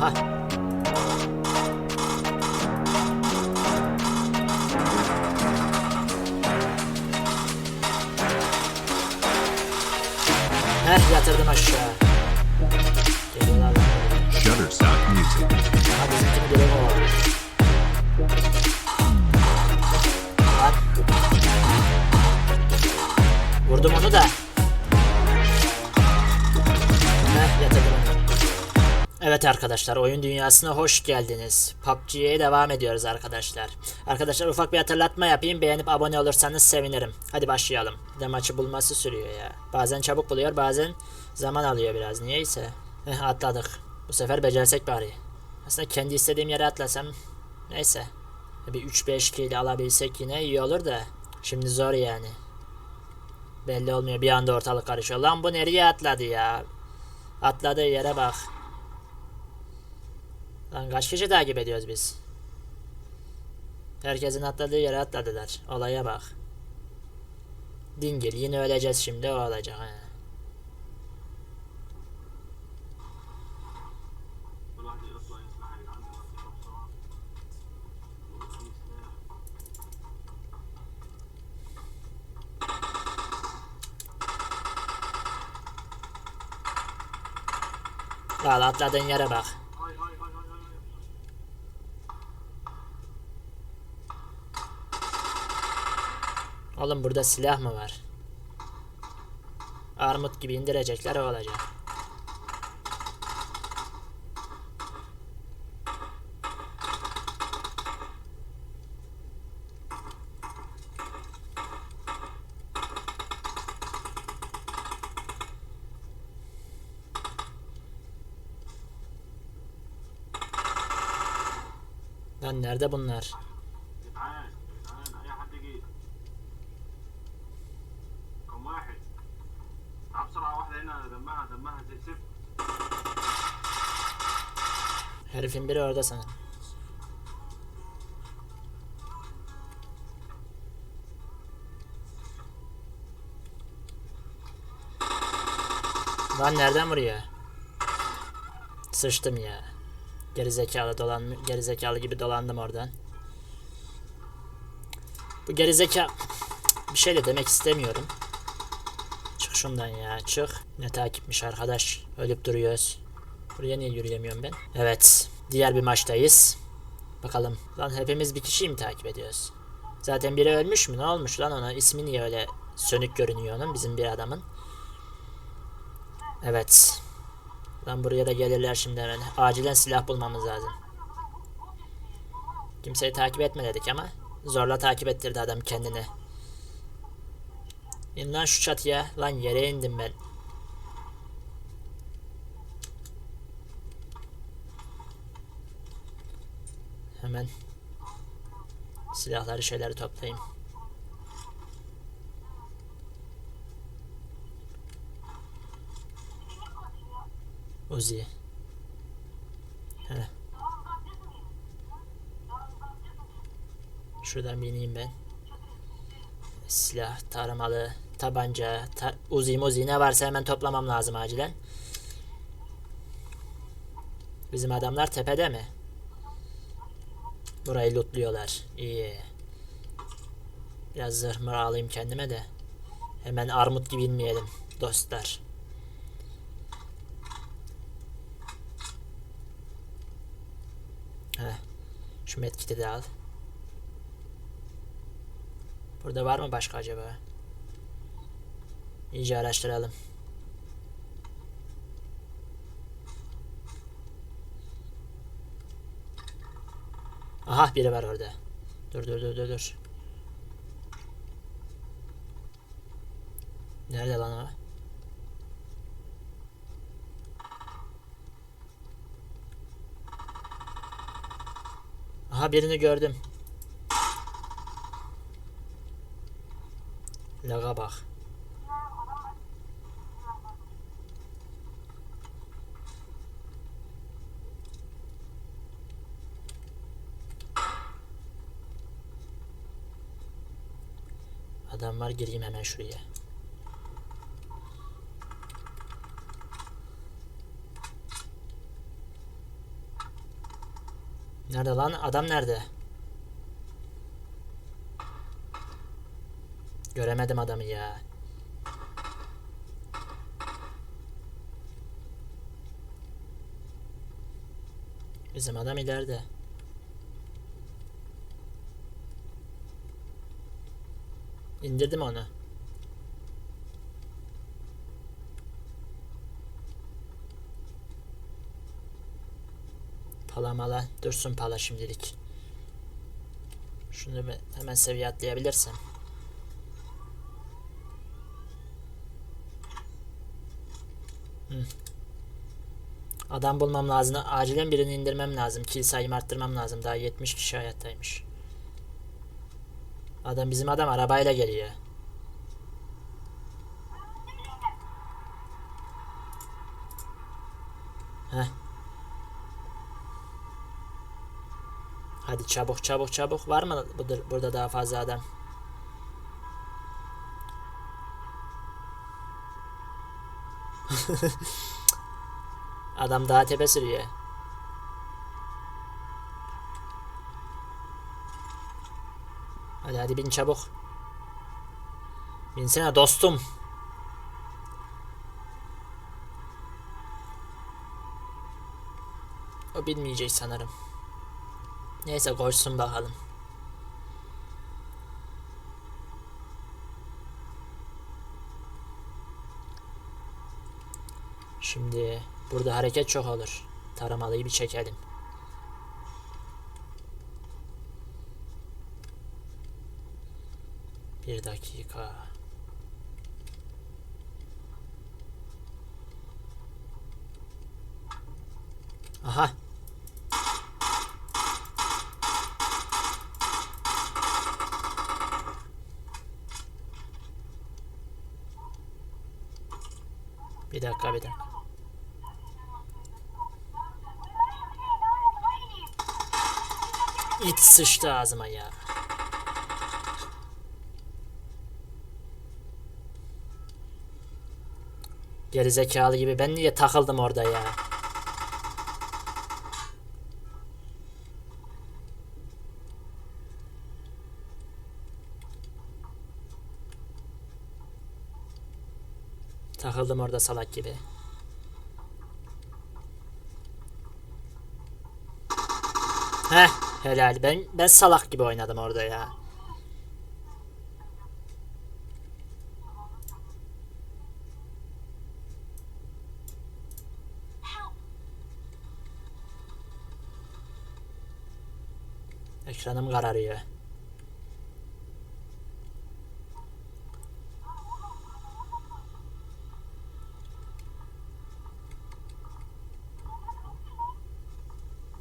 Aha. Heh yatırdım aşağı. Shutterstock Music. Aha bizimkini direkt kovalıyor. Lan. Vurdum onu da. Evet arkadaşlar oyun dünyasına hoş geldiniz. PUBG'ye devam ediyoruz arkadaşlar. Arkadaşlar ufak bir hatırlatma yapayım. Beğenip abone olursanız sevinirim. Hadi başlayalım. Bir De maçı bulması sürüyor ya. Bazen çabuk buluyor bazen zaman alıyor biraz. Niyeyse. Heh atladık. Bu sefer becersek bari. Aslında kendi istediğim yere atlasam. Neyse. Bir 3-5 kill alabilsek yine iyi olur da. Şimdi zor yani. Belli olmuyor bir anda ortalık karışıyor. Lan bu nereye atladı ya? Atladığı yere bak. Lan kaç kişi takip ediyoruz biz? Herkesin atladığı yere atladılar. Olaya bak. Dingil yine öleceğiz şimdi o olacak. He. Al atladığın yere bak. Oğlum burada silah mı var? Armut gibi indirecekler o olacak. Lan nerede bunlar? Herifin biri orada sanırım. Lan nereden vuruyor? Sıçtım ya. Gerizekalı dolan gerizekalı gibi dolandım oradan. Bu gerizeka bir şey de demek istemiyorum. Çık şundan ya çık. Ne takipmiş arkadaş. Ölüp duruyoruz. Buraya niye yürüyemiyorum ben? Evet. Diğer bir maçtayız. Bakalım. Lan hepimiz bir kişiyi mi takip ediyoruz? Zaten biri ölmüş mü? Ne olmuş lan ona? İsmi niye öyle sönük görünüyor onun? Bizim bir adamın. Evet. Lan buraya da gelirler şimdi hemen. Acilen silah bulmamız lazım. Kimseyi takip etme dedik ama zorla takip ettirdi adam kendini. İn lan şu çatıya. Lan yere indim ben. Hemen silahları şeyleri toplayayım. Uzi. Heh. Şuradan bineyim ben. Silah, taramalı, tabanca, ta uzi muzi ne varsa hemen toplamam lazım acilen. Bizim adamlar tepede mi? Burayı lootluyorlar. İyi. Biraz zırh mır alayım kendime de. Hemen armut gibi inmeyelim dostlar. Heh. Şu medkiti de al. Burada var mı başka acaba? İyice araştıralım. Aha biri var orada. Dur dur dur dur dur. Nerede lan o? Aha birini gördüm. Laga bak. Adam var gireyim hemen şuraya. Nerede lan? Adam nerede? Göremedim adamı ya. Bizim adam ileride. İndirdim onu. Pala mala dursun pala şimdilik. Şunu hemen seviye atlayabilirsem. Adam bulmam lazım. Acilen birini indirmem lazım. Kill sayımı arttırmam lazım. Daha 70 kişi hayattaymış. Adam bizim adam arabayla geliyor. Heh. Hadi çabuk çabuk çabuk. Var mı burada daha fazla adam? Adam daha tepe sürüyor. Hadi bin çabuk. Binsene dostum. O bilmeyecek sanırım. Neyse koşsun bakalım. Şimdi burada hareket çok olur. Taramalıyı bir çekelim. Bir dakika. Aha. Bir dakika bir dakika. İt sıçtı ağzıma ya. Gerizekalı gibi ben niye takıldım orada ya? Takıldım orada salak gibi. Heh helal. Ben ben salak gibi oynadım orada ya. Ekranım kararıyor.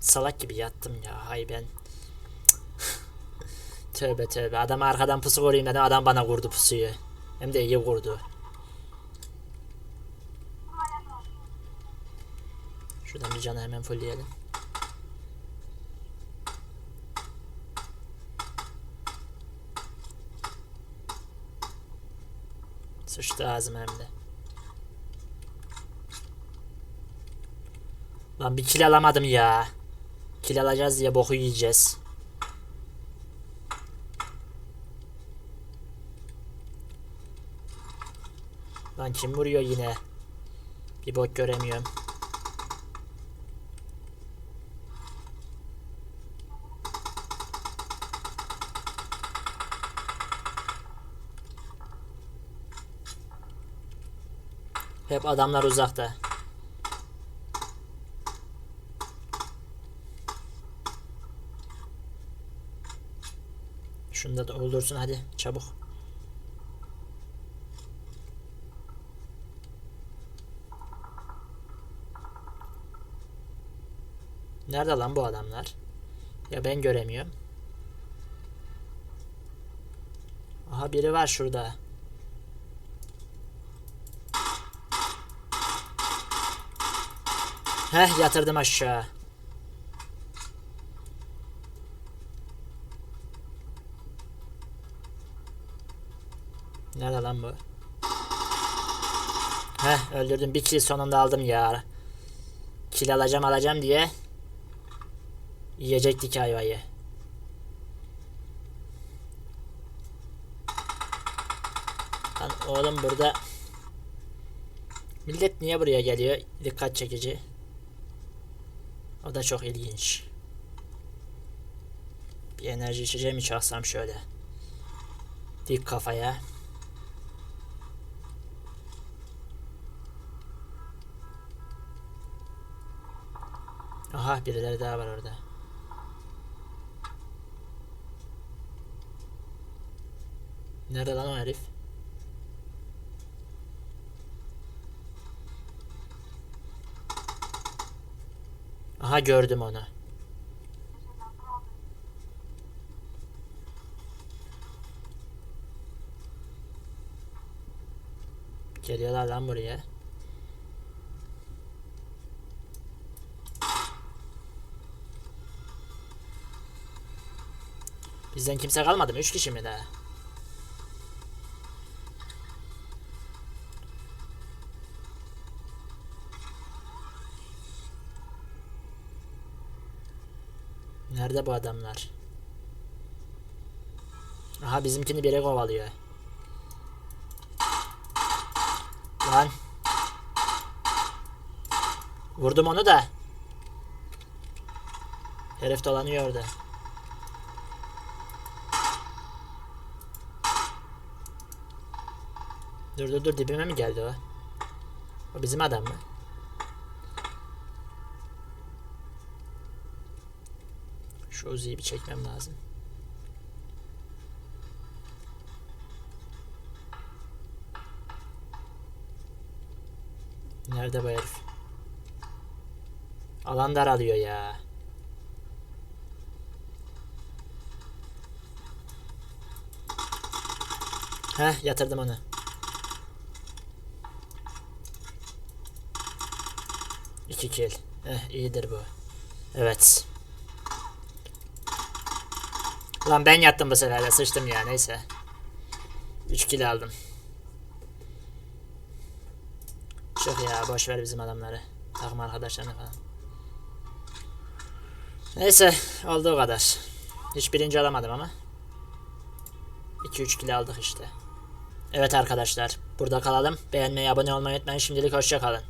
Salak gibi yattım ya. Hay ben. tövbe tövbe. Adam arkadan pusu vurayım dedim. Adam bana vurdu pusuyu. Hem de iyi vurdu. Şuradan bir canı hemen fullleyelim. Sıçtı ağzıma hem de. Lan bir kill alamadım ya. Kill alacağız diye boku yiyeceğiz. Lan kim vuruyor yine? Bir bok göremiyorum. Hep adamlar uzakta. Şunu da doldursun hadi çabuk. Nerede lan bu adamlar? Ya ben göremiyorum. Aha biri var şurada. Heh yatırdım aşağı. Nerede lan bu? Heh öldürdüm. Bir kill sonunda aldım ya. Kill alacağım alacağım diye. Yiyecektik ayvayı. Lan oğlum burada Millet niye buraya geliyor? Dikkat çekici. O da çok ilginç. Bir enerji içeceği mi çalsam şöyle. Dik kafaya. Aha birileri daha var orada. Nerede lan o herif? Aha gördüm onu. Geliyorlar lan buraya. Bizden kimse kalmadı mı? Üç kişi mi daha? Nerede bu adamlar? Aha bizimkini biri kovalıyor. Lan. Vurdum onu da. Herif dolanıyor orada. Dur dur dur dibime mi geldi o? O bizim adam mı? Şu Uzi'yi bir çekmem lazım. Nerede bu herif? Alan daralıyor ya. Heh yatırdım onu. İki kill. Eh iyidir bu. Evet. Lan ben yattım bu sefer de sıçtım ya neyse. 3 kill aldım. Çok ya boş ver bizim adamları. Takım arkadaşlarını falan. Neyse oldu o kadar. Hiç birinci alamadım ama. 2-3 kill aldık işte. Evet arkadaşlar burada kalalım. Beğenmeyi abone olmayı unutmayın. Şimdilik hoşça kalın.